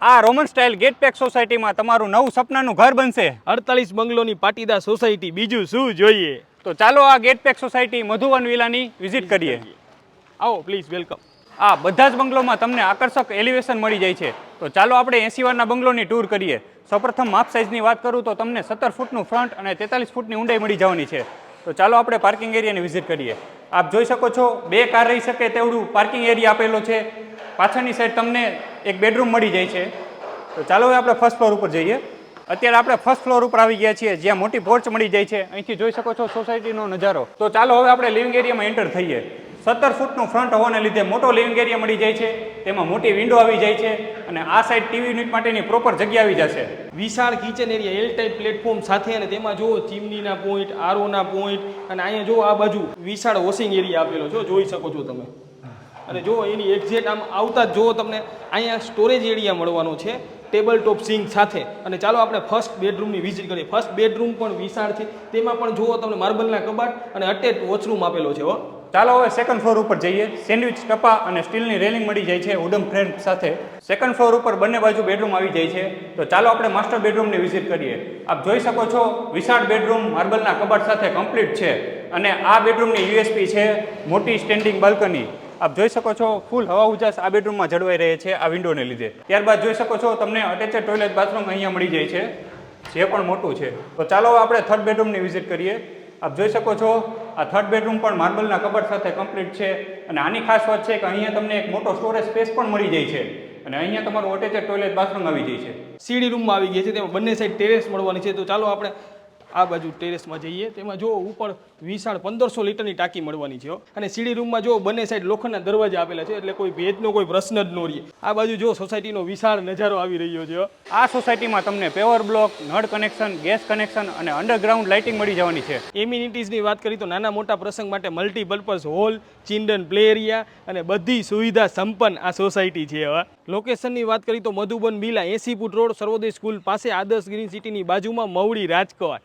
આ Roman style gate pack સોસાયટીમાં તમારું નવું સપનાનું ઘર બનશે. અડતાલીસ બંગલોની પાટીદાર સોસાયટી બીજું શું જોઈએ? તો ચાલો આ ગેટ પેક સોસાયટી મધુવન વિલાની વિઝિટ કરીએ. આવો પ્લીઝ વેલકમ આ બધા જ બંગલોમાં તમને આકર્ષક એલિવેશન મળી જાય છે. તો ચાલો આપણે એસી વારના બંગલોની ટૂર કરીએ. સૌપ્રથમ માપ સાઇઝની વાત કરું તો તમને સત્તર ફૂટનું ફ્રન્ટ અને તેતાલીસ ફૂટની ઊંડાઈ મળી જવાની છે. તો ચાલો આપણે પાર્કિંગ એરિયાની વિઝિટ કરીએ. આપ જોઈ શકો છો બે કાર રહી શકે તેવડું પાર્કિંગ એરિયા આપેલો છે. પાછળની સાઈડ તમને એક બેડરૂમ મળી જાય છે. તો ચાલો હવે આપણે ફર્સ્ટ ફ્લોર ઉપર જઈએ. અત્યારે આપણે ફર્સ્ટ ફ્લોર ઉપર આવી ગયા છીએ, જ્યાં મોટી પોર્ચ મળી જાય છે. અહીંથી જોઈ શકો છો સોસાયટીનો નજારો. તો ચાલો હવે આપણે લિવિંગ એરિયામાં એન્ટર થઈએ. સત્તર ફૂટનું ફ્રન્ટ હોવાને લીધે મોટો લિવિંગ એરિયા મળી જાય છે. તેમાં મોટી વિન્ડો આવી જાય છે અને આ સાઈડ ટીવી યુનિટ માટેની પ્રોપર જગ્યા આવી જશે. વિશાળ kitchen area L type platform સાથે અને તેમાં જુઓ ચીમનીના પોઈન્ટ આરોના પોઈન્ટ અને અહીંયા જો આ બાજુ વિશાળ વોશિંગ એરિયા આપેલો છો, જોઈ શકો છો તમે. અને જો એની એક્ઝેક્ટ આમ આવતા જ જુઓ તમને અહીંયા સ્ટોરેજ એરિયા મળવાનો છે ટેબલ ટોપ સિંક સાથે. અને ચાલો આપણે ફર્સ્ટ બેડરૂમની વિઝિટ કરીએ. ફર્સ્ટ બેડરૂમ પણ વિશાળ છે. તેમાં પણ જુઓ તમને માર્બલના કબાટ અને અટેચ વોશરૂમ આપેલો છે હો. ચાલો હવે સેકન્ડ ફ્લોર ઉપર જઈએ. સેન્ડવિચ ટપા અને સ્ટીલની રેલિંગ મળી જાય છે ઉડમ ફ્રેમ સાથે. સેકન્ડ ફ્લોર ઉપર બંને બાજુ બેડરૂમ આવી જાય છે. તો ચાલો આપણે માસ્ટર બેડરૂમની વિઝિટ કરીએ. આપ જોઈ શકો છો વિશાળ બેડરૂમ માર્બલના કબાટ સાથે કમ્પ્લીટ છે. અને આ બેડરૂમની યુએસપી છે, મોટી સ્ટેન્ડિંગ બાલ્કની આપ જોઈ શકો છો ફૂલ હવા ઉજાસ આ બેડરૂમમાં જળવાઈ રહે છે આ વિન્ડોને લીધે. ત્યારબાદ જોઈ શકો છો તમને અટેચ ટોયલેટ બાથરૂમ અહીંયા મળી જાય છે, જે પણ મોટું છે. તો ચાલો આપણે થર્ડ બેડરૂમની વિઝિટ કરીએ. આપ જોઈ શકો છો આ થર્ડ બેડરૂમ પણ માર્બલના કબટ સાથે કમ્પ્લીટ છે અને આની ખાસ વાત છે કે અહીંયા તમને એક મોટો સ્ટોરેજ સ્પેસ પણ મળી જાય છે અને અહીંયા તમારું અટેચ ટોયલેટ બાથરૂમ આવી જાય છે. સીડી રૂમમાં આવી ગઈ છે, તેમાં બંને સાઈડ ટેરેસ મળવાની છે. તો ચાલો આપણે આ બાજુ ટેરેસમાં જઈએ તેમાં જો ઉપર વિશાળ પંદરસો લીટરની ટાંકી મળવાની છે અને સીડી રૂમમાં જો બંને સાઈડ લોખંડના દરવાજા આપેલા છે એટલે કોઈ ભેજનો કોઈ પ્રશ્ન જ ન રહે. આ બાજુ જો સોસાયટીનો વિશાળ નજારો આવી રહ્યો છે આ સોસાયટીમાં તમને પેવર બ્લોક નળ કનેક્શન ગેસ કનેક્શન અને અંડરગ્રાઉન્ડ લાઇટિંગ મળી જવાની છે. એમ્યુનિટીઝની વાત કરી તો નાના મોટા પ્રસંગ માટે multipurpose hall children play area અને બધી સુવિધા સંપન્ન આ સોસાયટી છે હવે લોકેશનની વાત કરી તો મધુબન બિલા એસી ફૂટ રોડ સર્વોદય સ્કૂલ પાસે આદર્શ ગ્રીન સિટીની બાજુમાં મવડી રાજકોટ